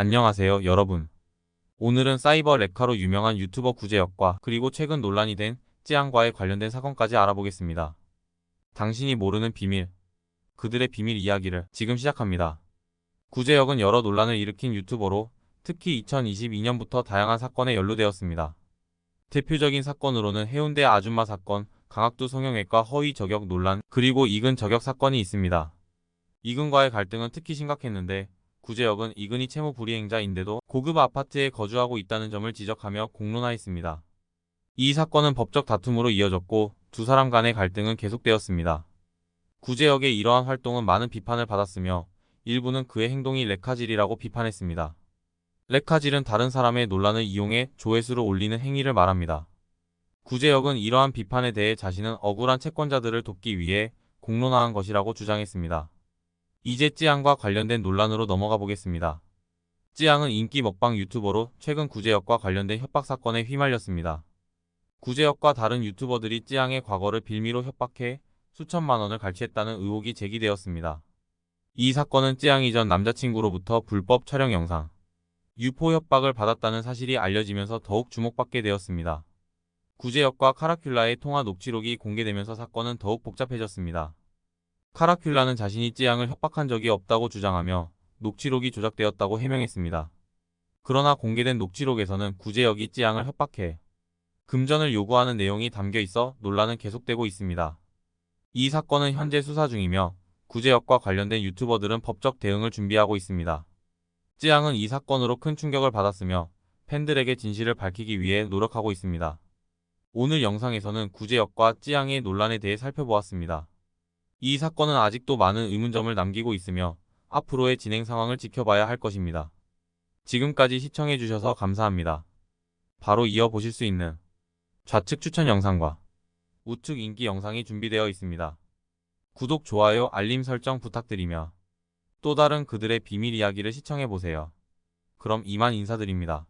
안녕하세요, 여러분. 오늘은 사이버 레카로 유명한 유튜버 구제혁과 그리고 최근 논란이 된 찌양과의 관련된 사건까지 알아보겠습니다. 당신이 모르는 비밀. 그들의 비밀 이야기를 지금 시작합니다. 구제혁은 여러 논란을 일으킨 유튜버로 특히 2022년부터 다양한 사건에 연루되었습니다. 대표적인 사건으로는 해운대 아줌마 사건, 강학도 성형외과 허위 저격 논란, 그리고 이근 저격 사건이 있습니다. 이근과의 갈등은 특히 심각했는데 구제혁은 이근이 채무 불이행자인데도 고급 아파트에 거주하고 있다는 점을 지적하며 공론화했습니다. 이 사건은 법적 다툼으로 이어졌고 두 사람 간의 갈등은 계속되었습니다. 구제혁의 이러한 활동은 많은 비판을 받았으며 일부는 그의 행동이 레카질이라고 비판했습니다. 레카질은 다른 사람의 논란을 이용해 조회수를 올리는 행위를 말합니다. 구제혁은 이러한 비판에 대해 자신은 억울한 채권자들을 돕기 위해 공론화한 것이라고 주장했습니다. 이제 찌양과 관련된 논란으로 넘어가 보겠습니다. 찌양은 인기 먹방 유튜버로 최근 구제혁과 관련된 협박 사건에 휘말렸습니다. 구제혁과 다른 유튜버들이 찌양의 과거를 빌미로 협박해 수천만 원을 갈취했다는 의혹이 제기되었습니다. 이 사건은 찌양이 전 남자친구로부터 불법 촬영 영상, 유포 협박을 받았다는 사실이 알려지면서 더욱 주목받게 되었습니다. 구제혁과 카라큘라의 통화 녹취록이 공개되면서 사건은 더욱 복잡해졌습니다. 카라큘라는 자신이 찌양을 협박한 적이 없다고 주장하며 녹취록이 조작되었다고 해명했습니다. 그러나 공개된 녹취록에서는 구제혁이 찌양을 협박해 금전을 요구하는 내용이 담겨 있어 논란은 계속되고 있습니다. 이 사건은 현재 수사 중이며 구제혁과 관련된 유튜버들은 법적 대응을 준비하고 있습니다. 찌양은 이 사건으로 큰 충격을 받았으며 팬들에게 진실을 밝히기 위해 노력하고 있습니다. 오늘 영상에서는 구제혁과 찌양의 논란에 대해 살펴보았습니다. 이 사건은 아직도 많은 의문점을 남기고 있으며 앞으로의 진행 상황을 지켜봐야 할 것입니다. 지금까지 시청해주셔서 감사합니다. 바로 이어보실 수 있는 좌측 추천 영상과 우측 인기 영상이 준비되어 있습니다. 구독, 좋아요, 알림 설정 부탁드리며 또 다른 그들의 비밀 이야기를 시청해보세요. 그럼 이만 인사드립니다.